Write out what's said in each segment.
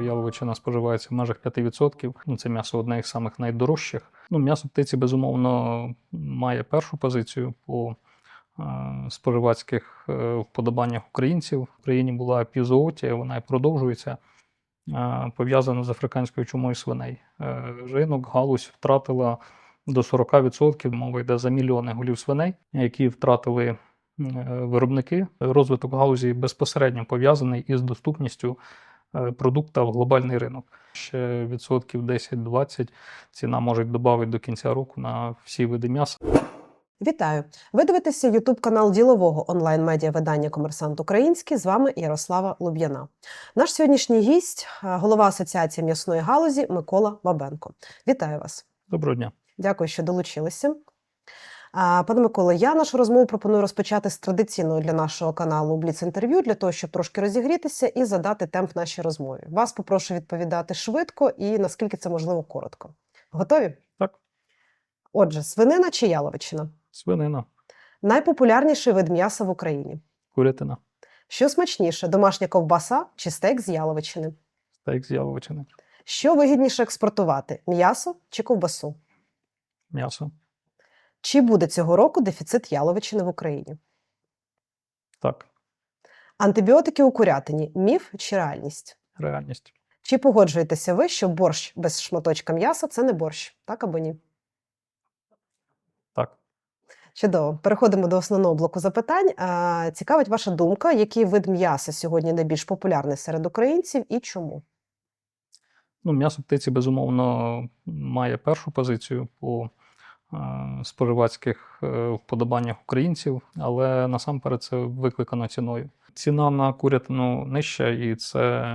Яловичина споживається в межах 5%. Ну, це м'ясо одне із самих найдорожчих. Ну, м'ясо птиці, безумовно, має першу позицію по е, споживацьких е, вподобаннях українців. В Україні була епізоотія, вона і продовжується. е, Пов'язана з африканською чумою свиней. Ринок галузь втратила до 40%. Мова йде за мільйони голів свиней, які втратили виробники. Розвиток галузі безпосередньо пов'язаний із доступністю продукта в глобальний ринок. Ще відсотків 10-20 ціна може додати до кінця року на всі види м'яса. Вітаю! Ви дивитеся Ютуб канал ділового онлайн медіа видання Комерсант Український. З вами Ярослава Луб'яна. Наш сьогоднішній гість, е, голова Асоціації м'ясної галузі Микола Бабенко. Вітаю вас! Доброго дня. Дякую, що долучилися. Пане Миколо, я нашу розмову пропоную розпочати з традиційного для нашого каналу Бліц-інтерв'ю, для того, щоб трошки розігрітися і задати темп нашій розмові. Вас попрошу відповідати швидко і наскільки це можливо коротко. Готові? Так. Отже, свинина чи яловичина? Свинина, Найпопулярніший вид м'яса в Україні. курятина, Що смачніше, домашня ковбаса чи стейк з яловичини? стейк з яловичини, Що вигідніше експортувати м'ясо чи ковбасу? м'ясо. Чи буде цього року дефіцит яловичини в Україні? Так, Антибіотики у курятині міф чи реальність? реальність. Чи погоджуєтеся ви, що борщ без шматочка м'яса це не борщ, так або ні? Так. Чудово. Переходимо до основного блоку запитань. А, Цікавить ваша думка, який вид м'яса сьогодні найбільш популярний серед українців і чому? Ну, м'ясо птиці, безумовно, має першу позицію по споживацьких е, вподобаннях українців, але насамперед це викликано ціною. Ціна на курятину нижча, і це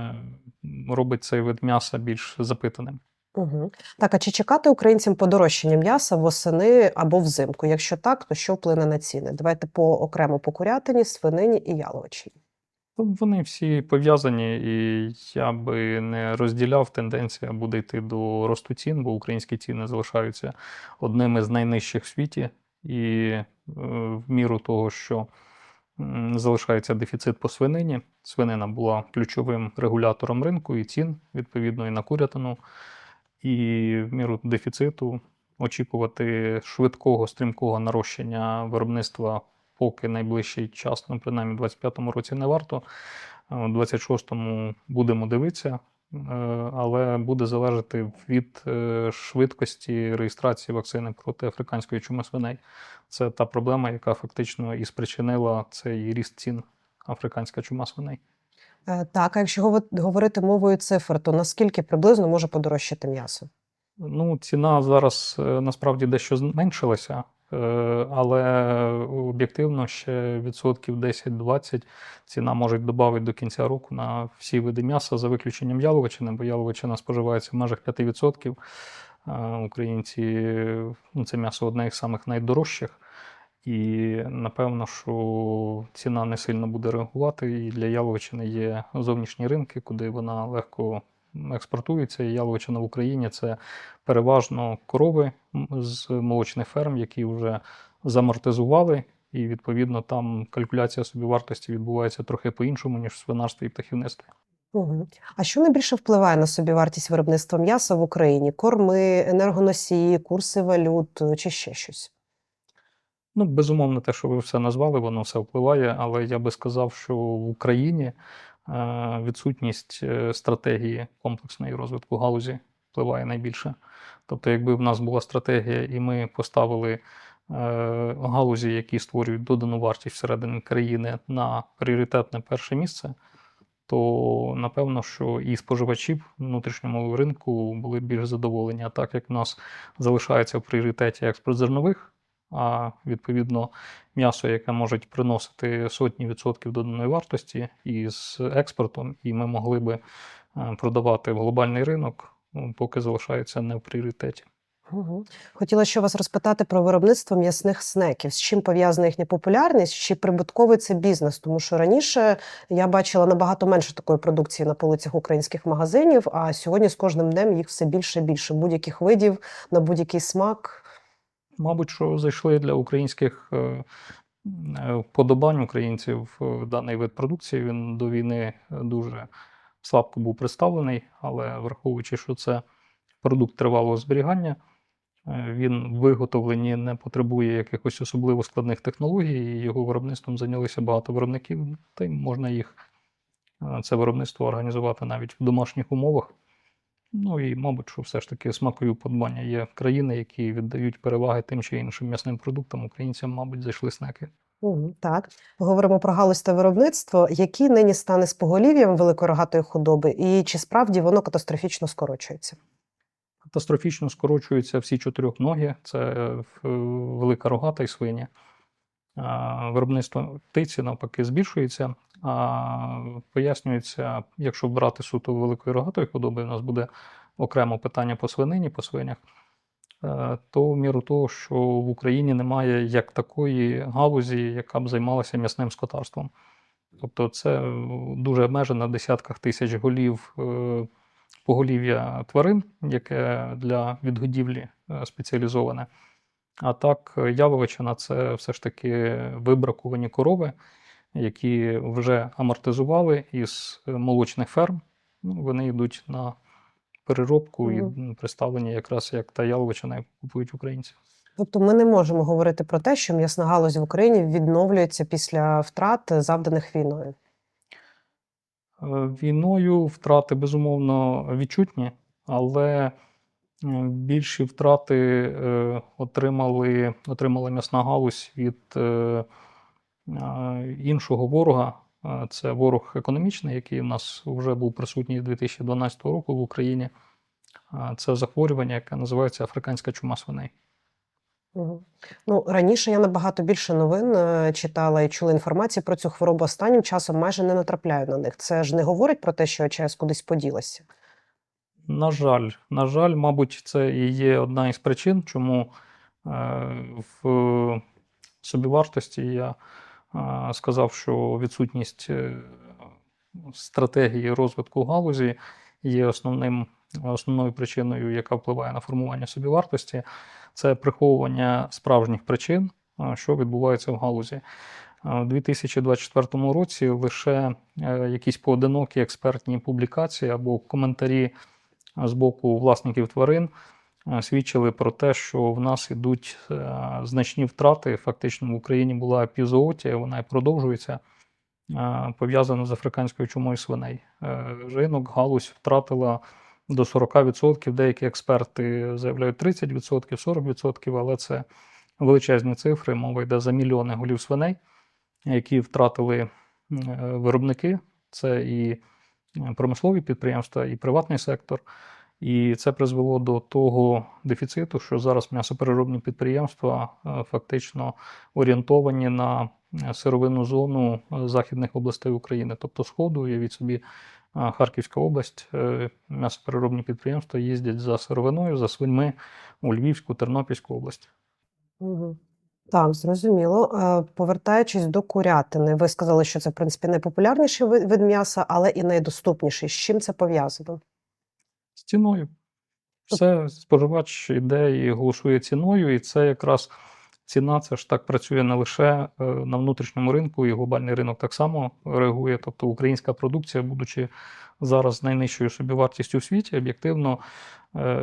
робить цей вид м'яса більш запитаним. Угу. Так, а чи чекати українцям подорожчання м'яса восени або взимку? Якщо так, то що вплине на ціни? Давайте по окремо по курятині, свинині і яловичині. Ну, Вони всі пов'язані, і я би не розділяв. Тенденція буде йти до росту цін, бо українські ціни залишаються одними з найнижчих в світі. І е, в міру того, що залишається дефіцит по свинині, свинина була ключовим регулятором ринку і цін, відповідно, і на курятину. І в міру дефіциту очікувати швидкого стрімкого нарощення виробництва поки найближчий час, ну принаймні в 25-му році не варто. Е, У 26-му будемо дивитися, е, але буде залежати від е, швидкості реєстрації вакцини проти африканської чуми свиней. Це та проблема, яка фактично і спричинила цей ріст цін африканська чума свиней. Е, Так, а якщо говорити мовою цифр, то наскільки приблизно може подорожчати м'ясо? Ну, ціна зараз е, насправді дещо зменшилася, е, але об'єктивно ще відсотків 10-20 ціна може додати до кінця року на всі види м'яса за виключенням яловичини, бо яловичина споживається в межах 5%. Е, Українці ну, це м'ясо одне із самих найдорожчих. І напевно, що ціна не сильно буде реагувати. І для яловичини є зовнішні ринки, куди вона легко експортується. І яловичина в Україні це переважно корови з молочних ферм, які вже замортизували. І відповідно там калькуляція собівартості відбувається трохи по-іншому, ніж в свинарстві і птахівництві. Угу. А що найбільше впливає на собівартість виробництва м'яса в Україні? Корми, енергоносії, курси валют е, чи ще щось? Ну, безумовно, те, що ви все назвали, воно все впливає, але я би сказав, що в Україні відсутність е, стратегії комплексної розвитку галузі впливає найбільше. Тобто, якби в нас була стратегія, і ми поставили е, галузі, які створюють додану вартість всередині країни на пріоритетне перше місце, то напевно, що і споживачі в внутрішньому ринку були більш задоволені. А так як в нас залишається в пріоритеті експорт зернових, а відповідно м'ясо, яке може приносити сотні відсотків доданої вартості із експортом, і ми могли би е, продавати в глобальний ринок, ну, поки залишається не в пріоритеті. Угу. Хотіла ще вас розпитати про виробництво м'ясних снеків. З чим пов'язана їхня популярність? Чи прибутковий це бізнес? Тому що раніше я бачила набагато менше такої продукції на полицях українських магазинів, а сьогодні з кожним днем їх все більше і більше будь-яких видів на будь-який смак. Мабуть, що зайшли для українських е, е, вподобань українців е, даний вид продукції. Він до війни дуже слабко був представлений, але враховуючи, що це продукт тривалого зберігання, він в виготовленні не потребує якихось особливо складних технологій, і його виробництвом зайнялися багато виробників, та й можна їх це виробництво організувати навіть в домашніх умовах. Ну і, мабуть, що все ж таки смакові подбання. Є країни, які віддають переваги тим чи іншим м'ясним продуктам. Українцям, мабуть, зайшли снеки. Так, говоримо про галузь та виробництво. Які нині стане з поголів'ям великорогатої худоби, і чи справді воно катастрофічно скорочується? Катастрофічно скорочуються всі чотирьохногі, це е, велика рогата і свиня. Виробництво птиці навпаки збільшується. А пояснюється, якщо брати суто великої рогатої худоби, у нас буде окремо питання по свинині, по свинях, е, то в міру того, що в Україні немає як такої галузі, яка б займалася м'ясним скотарством. Тобто це дуже обмежено десятках тисяч голів е, поголів'я тварин, яке для відгодівлі е, спеціалізоване. А так, яловичина це все ж таки вибракувані корови, які вже амортизували із молочних ферм. Ну, вони йдуть на переробку і представлені якраз як та яловичина, яку купують українці. Тобто ми не можемо говорити про те, що м'ясна галузь в Україні відновлюється після втрат, завданих війною. Е, Війною втрати безумовно відчутні, але більші втрати е, отримали, отримала м'ясна галузь від е, е, іншого ворога. Це ворог економічний, який у нас вже був присутній з 2012 року в Україні. Це захворювання, яке називається африканська чума свиней. Ну, раніше я набагато більше новин читала і чула інформацію про цю хворобу. Останнім часом майже не натрапляю на них. Це ж не говорить про те, що ЧАЕС кудись поділася. На жаль, на жаль, мабуть, це і є одна із причин, чому е, в собівартості я е, сказав, що відсутність е, стратегії розвитку галузі є основним, основною причиною, яка впливає на формування собівартості. Це приховування справжніх причин, що відбувається в галузі. У 2024 році лише якісь поодинокі експертні публікації або коментарі з боку власників тварин е, свідчили про те, що в нас ідуть е, значні втрати. Фактично в Україні була епізоотія, вона і продовжується, е, пов'язана з африканською чумою свиней. Ринок, галузь втратила до 40%, деякі експерти заявляють 30%, 40%, але це величезні цифри. Мова йде за мільйони голів свиней, які втратили виробники. Це і промислові підприємства, і приватний сектор. І це призвело до того дефіциту, що зараз м'ясопереробні підприємства е, фактично орієнтовані на е, сировинну зону е, західних областей України, тобто Сходу, уявіть собі, е, Харківська область, е, м'ясопереробні підприємства їздять за сировиною, за свиньми у Львівську, Тернопільську область. Угу. Так, зрозуміло. Е, Повертаючись до курятини, ви сказали, що це, в принципі, найпопулярніший вид вид м'яса, але і найдоступніший. З чим це пов'язано? з ціною. Все споживач йде і голосує ціною, і це якраз ціна це ж так працює не лише е, на внутрішньому ринку, і глобальний ринок так само реагує. Тобто українська продукція, будучи зараз найнижчою собівартістю в світі, об'єктивно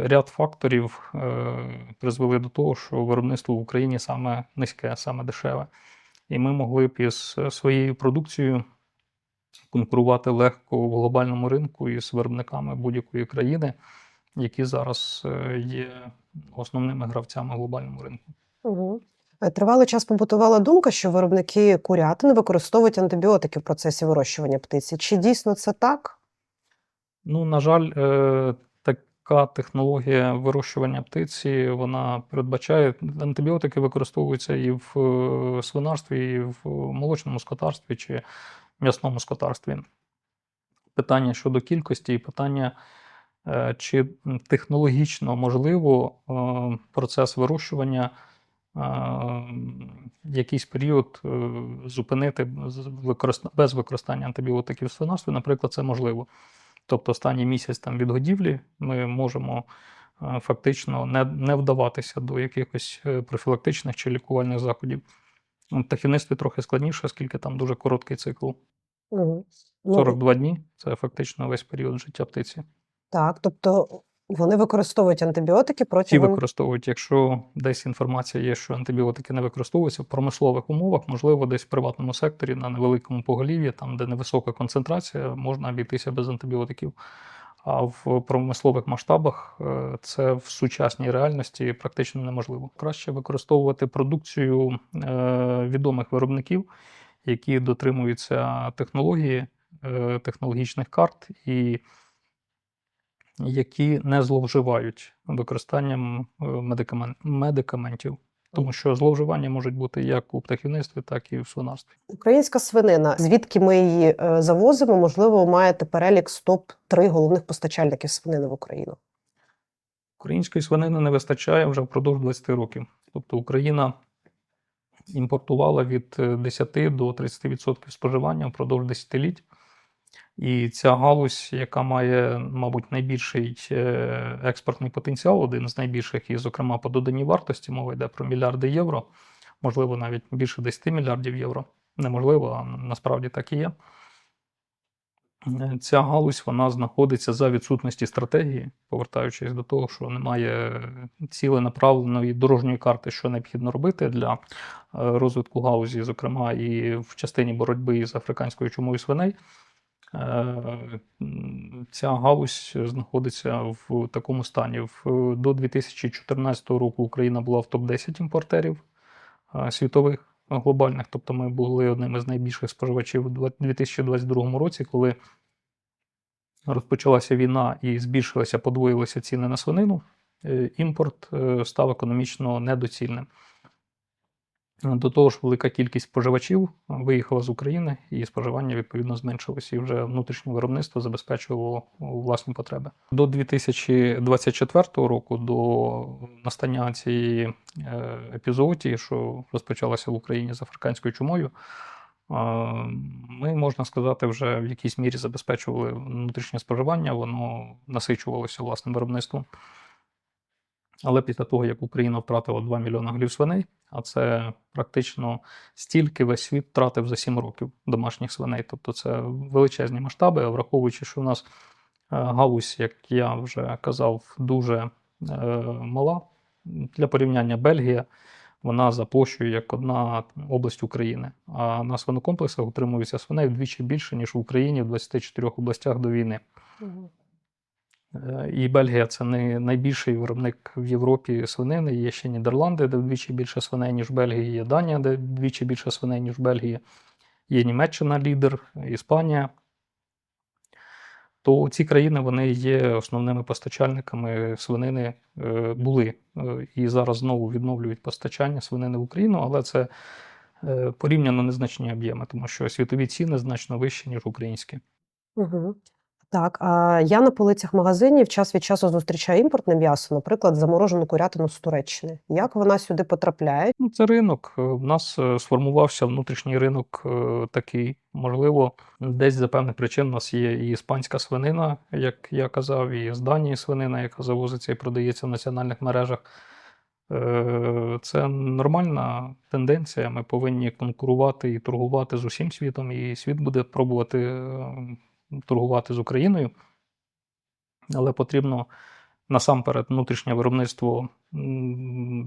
ряд факторів е, призвели до того, що виробництво в Україні саме низьке, саме дешеве. І ми могли б із е, своєю продукцією конкурувати легко в глобальному ринку із виробниками будь-якої країни, які зараз е, є основними гравцями в глобальному ринку. Угу. Тривалий час побутувала думка, що виробники курятини використовують антибіотики в процесі вирощування птиці. Чи дійсно це так? Ну, на жаль, е, така технологія вирощування птиці вона передбачає антибіотики використовуються і в е, свинарстві, і в молочному скотарстві чи м'ясному скотарстві. Питання щодо кількості і питання, е, чи технологічно можливо е, процес вирощування якийсь період зупинити без використання антибіотиків в свинарстві, наприклад, це можливо. Тобто останній місяць там від годівлі ми можемо е, фактично не, не вдаватися до якихось е, профілактичних чи лікувальних заходів. Птахівництві трохи складніше, оскільки там дуже короткий цикл. Угу. Ну, 42 дні це фактично весь період життя птиці. Так, тобто вони використовують антибіотики Ті протягом використовують, якщо десь інформація є, що антибіотики не використовуються в промислових умовах, можливо, десь в приватному секторі на невеликому поголів'ї, там де невисока концентрація, можна обійтися без антибіотиків. А в промислових масштабах е, це в сучасній реальності практично неможливо. Краще використовувати продукцію е, відомих виробників, які дотримуються технології, е, технологічних карт і які не зловживають використанням е, медикамен- медикаментів. Тому що зловживання можуть бути як у птахівництві, так і в свинарстві. українська свинина. Звідки ми її е, завозимо? Можливо, маєте перелік з топ 3 головних постачальників свинини в Україну. Української свинини не вистачає вже впродовж 20 років. Тобто Україна імпортувала від е, 10 до 30% споживання впродовж десятиліть. І ця галузь, яка має, мабуть, найбільший е, експортний потенціал, один з найбільших, і, зокрема, по доданій вартості, мова йде про мільярди євро, можливо, навіть більше 10 мільярдів євро. Неможливо, а насправді так і є. Ця галузь вона знаходиться за відсутності стратегії, повертаючись до того, що немає ціленаправленої дорожньої карти, що необхідно робити для е, розвитку галузі, зокрема і в частині боротьби з африканською чумою свиней. Е, Ця галузь знаходиться в такому стані. До 2014 року Україна була в топ-10 імпортерів е, світових е, глобальних, тобто ми були одним із найбільших споживачів у 2022 році, коли розпочалася війна і збільшилися, подвоїлися ціни на свинину, е, імпорт е, став економічно недоцільним. До того ж, велика кількість споживачів виїхала з України, і споживання відповідно зменшилося, і вже внутрішнє виробництво забезпечувало власні потреби. До 2024 року, до настання цієї е, епізоотії, що розпочалася в Україні з африканською чумою, ми, можна сказати, вже в якійсь мірі забезпечували внутрішнє споживання, воно насичувалося власним виробництвом. Але після того, як Україна втратила 2 мільйони голів свиней, а це практично стільки весь світ втратив за 7 років домашніх свиней. Тобто це величезні масштаби, враховуючи, що у нас е, галузь, як я вже казав, дуже е, мала. Для порівняння Бельгія, вона за як одна область України. А на свинокомплексах утримується свиней вдвічі більше, ніж в Україні в 24 областях до війни. Е, І Бельгія це не найбільший виробник в Європі свинини. Є ще Нідерланди, де вдвічі більше свиней, ніж Бельгії, є Данія, де вдвічі більше свиней, ніж в Бельгії, є Німеччина лідер, Іспанія. То ці країни вони є основними постачальниками свинини, е, були е, і зараз знову відновлюють постачання свинини в Україну, але це порівняно незначні об'єми, тому що світові ціни значно вищі, ніж українські. Угу. Так, а я на полицях магазинів час від часу зустрічаю імпортне м'ясо, наприклад, заморожену курятину з Туреччини. Як вона сюди потрапляє? Ну, це ринок. Е, В нас е, сформувався внутрішній ринок е, такий. Можливо, десь за певних причин у нас є і іспанська свинина, як я казав, і з Данії свинина, яка завозиться і продається в національних мережах. Е, Це нормальна тенденція. Ми повинні конкурувати і торгувати з усім світом, і світ буде пробувати е, торгувати з Україною. Але потрібно насамперед внутрішнє виробництво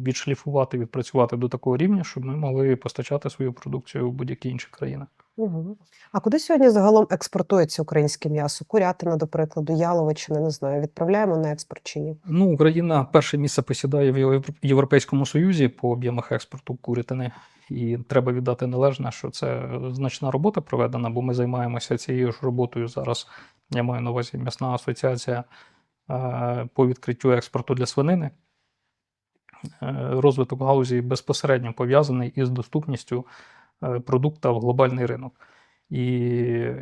відшліфувати, відпрацювати до такого рівня, щоб ми могли постачати свою продукцію в будь-які інші країни. Угу. А куди сьогодні загалом експортується українське м'ясо? Курятина, до прикладу, яловичина, не знаю, відправляємо на експорт чи ні? Ну, Україна перше місце посідає в Євро- Європейському Союзі по об'ємах експорту курятини. І треба віддати належне, що це значна робота проведена, бо ми займаємося цією ж роботою зараз. Я маю на увазі м'ясна асоціація е, по відкриттю експорту для свинини. Е, Розвиток галузі безпосередньо пов'язаний із доступністю е, продукта в глобальний ринок. І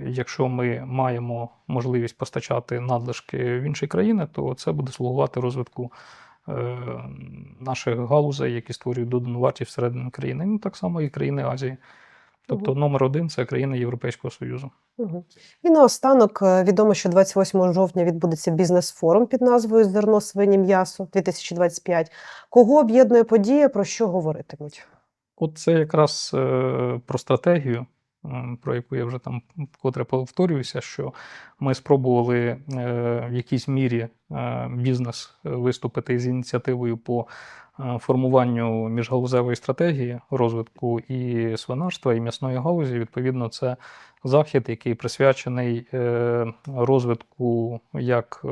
якщо ми маємо можливість постачати надлишки в інші країни, то це буде слугувати розвитку наших галузей, які створюють додану вартість всередині країни. Ну так само і країни Азії. Тобто, номер один це країни Європейського Союзу. Угу. І наостанок е, відомо, що 28 жовтня відбудеться бізнес-форум під назвою Зерно свині м'ясо 2025. Кого об'єднує подія, про що говоритимуть? От це якраз е, про стратегію про яку я вже там вкотре повторююся, що ми спробували е, в якійсь мірі е, бізнес е, виступити з ініціативою по е, формуванню міжгалузевої стратегії розвитку і свинарства, і м'ясної галузі. Відповідно, це захід, який присвячений е, розвитку як е,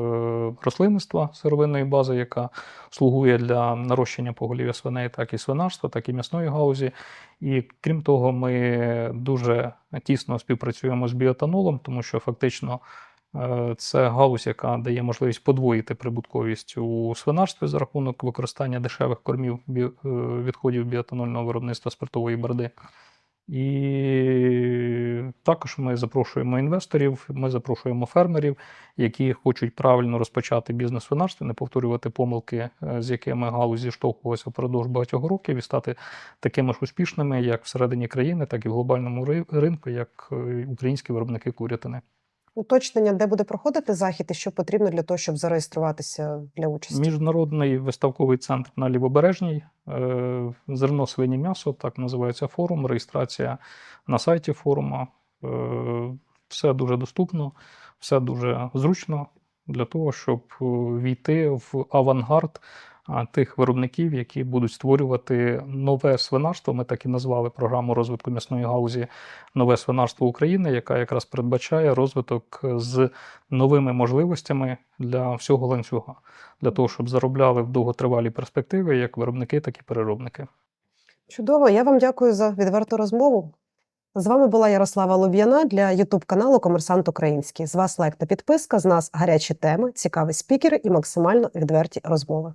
рослинництва сировинної бази, яка слугує для нарощення поголів'я свиней, так і свинарства, так і м'ясної галузі. І крім того, ми дуже тісно співпрацюємо з біотанолом, тому що фактично е, це галузь, яка дає можливість подвоїти прибутковість у свинарстві за рахунок використання дешевих кормів е, відходів біотанольного виробництва спиртової барди. І також ми запрошуємо інвесторів, ми запрошуємо фермерів, які хочуть правильно розпочати бізнес свинарстві, не повторювати помилки, е, з якими галузь зіштовхувалася впродовж багатьох років, і стати такими ж успішними як всередині країни, так і в глобальному ри- ринку, як е, українські виробники курятини. Уточнення, де буде проходити захід і що потрібно для того, щоб зареєструватися для участі. Міжнародний виставковий центр на Лівобережній, е, зерно свині м'ясо, так називається форум, реєстрація на сайті форуму. Е, Все дуже доступно, все дуже зручно для того, щоб е, війти в авангард тих виробників, які будуть створювати нове свинарство. Ми так і назвали програму розвитку м'ясної галузі Нове свинарство України, яка якраз передбачає розвиток з новими можливостями для всього ланцюга для того, щоб заробляли в довготривалі перспективи як виробники, так і переробники. Чудово, я вам дякую за відверту розмову. З вами була Ярослава Луб'яна для Ютуб каналу Комерсант Український. З вас лайк та підписка, з нас гарячі теми, цікаві спікери і максимально відверті розмови.